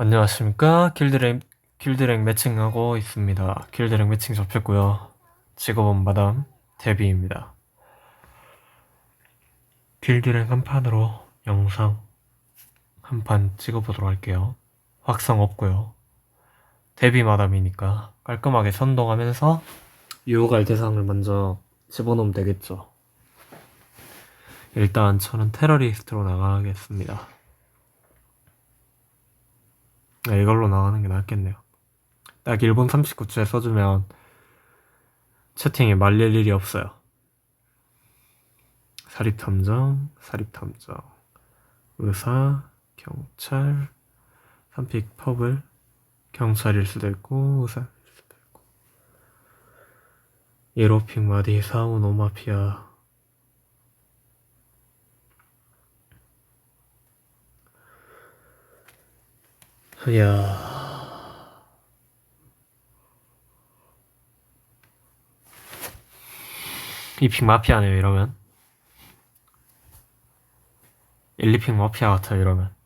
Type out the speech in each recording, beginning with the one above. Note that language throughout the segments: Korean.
안녕하십니까. 길드랭, 길드랭 매칭하고 있습니다. 길드랭 매칭 접했고요. 직업은 마담 데비입니다. 길드랭 한 판으로 영상 한 판 찍어보도록 할게요. 확성 없고요. 데비 마담이니까 깔끔하게 선동하면서 유호갈 대상을 먼저 집어넣으면 되겠죠. 일단 저는 테러리스트로 나가겠습니다. 네, 이걸로 나가는 게 낫겠네요. 딱 1분 39초에 써주면 채팅에 말릴 일이 없어요. 사립탐정, 사립탐정, 의사, 경찰, 3픽 펍을 경찰일 수도 있고 의사일 수도 있고 1호픽 마디, 4호 노마피아 이야. 이픽 마피아네요 이러면. 1, 2픽 마피아 같아요 이러면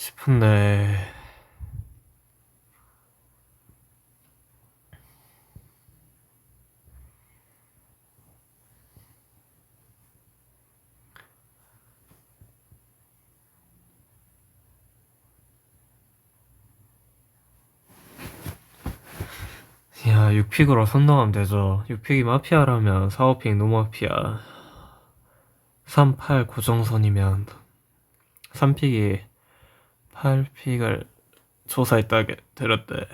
싶은데. 야 6픽으로 선동하면 되죠. 6픽이 마피아라면 4, 5픽 노마피아. 3, 8 고정선이면 3픽이 8픽을 조사했다 들었대.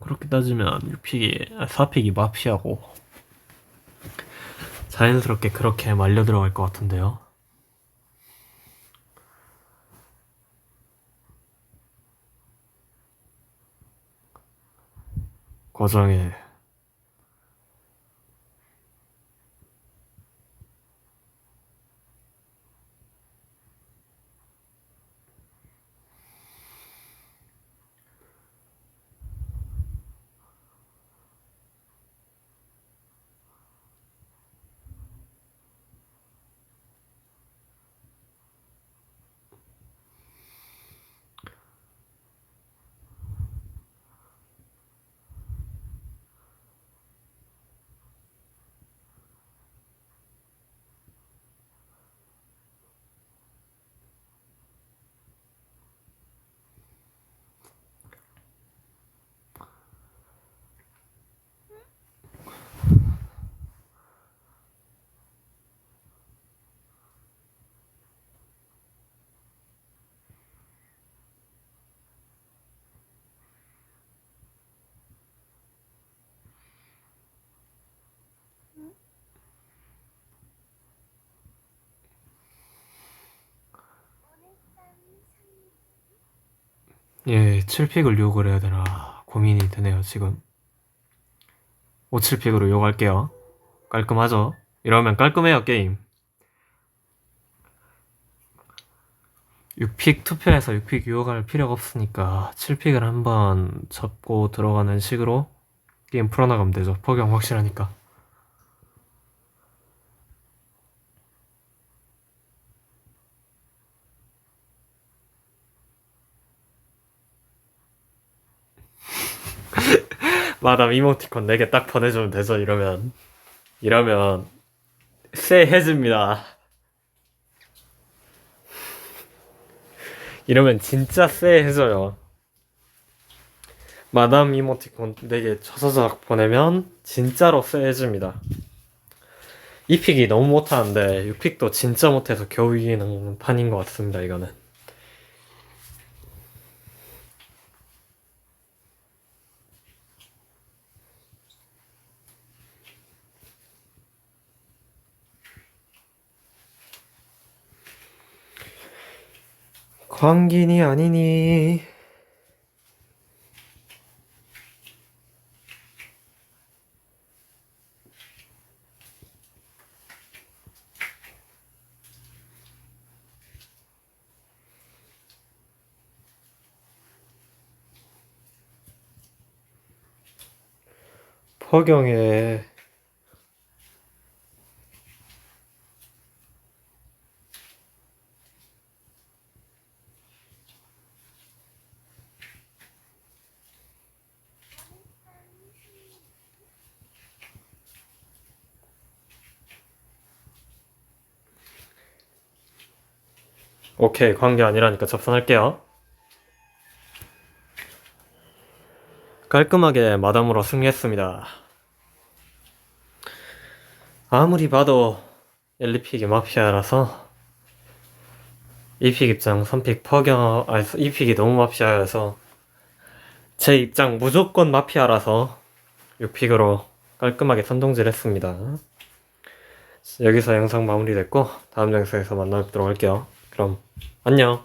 그렇게 따지면 6픽이, 아, 4픽이 마피아고. 자연스럽게 그렇게 말려 들어갈 것 같은데요. 과정에 예, 7픽을 욕을 해야 되나 고민이 되네요, 지금. 5, 7픽으로 욕할게요. 깔끔하죠? 이러면 깔끔해요, 게임. 6픽 투표해서 6픽 유혹할 필요가 없으니까 7픽을 한번 접고 들어가는 식으로 게임 풀어나가면 되죠. 포경 확실하니까. 마담 이모티콘 4개 딱 보내주면 되죠, 이러면. 이러면, 쎄해집니다. 이러면 진짜 쎄해져요. 마담 이모티콘 4개 저서작 보내면 진짜로 쎄해집니다. 이 픽이 너무 못하는데 6픽도 진짜 못해서 겨우 이기는 판인 것 같습니다, 이거는. 광기니 아니니. 허경에 오케이 관계 아니라니까 접선할게요. 깔끔하게 마담으로 승리했습니다. 아무리 봐도 1, 2픽이 마피아라서 2픽 입장 3픽 퍼경 아니 2픽이 너무 마피아여서 제 입장 무조건 마피아라서 6픽으로 깔끔하게 선동질 했습니다. 여기서 영상 마무리됐고 다음 영상에서 만나 뵙도록 할게요. 그럼 안녕.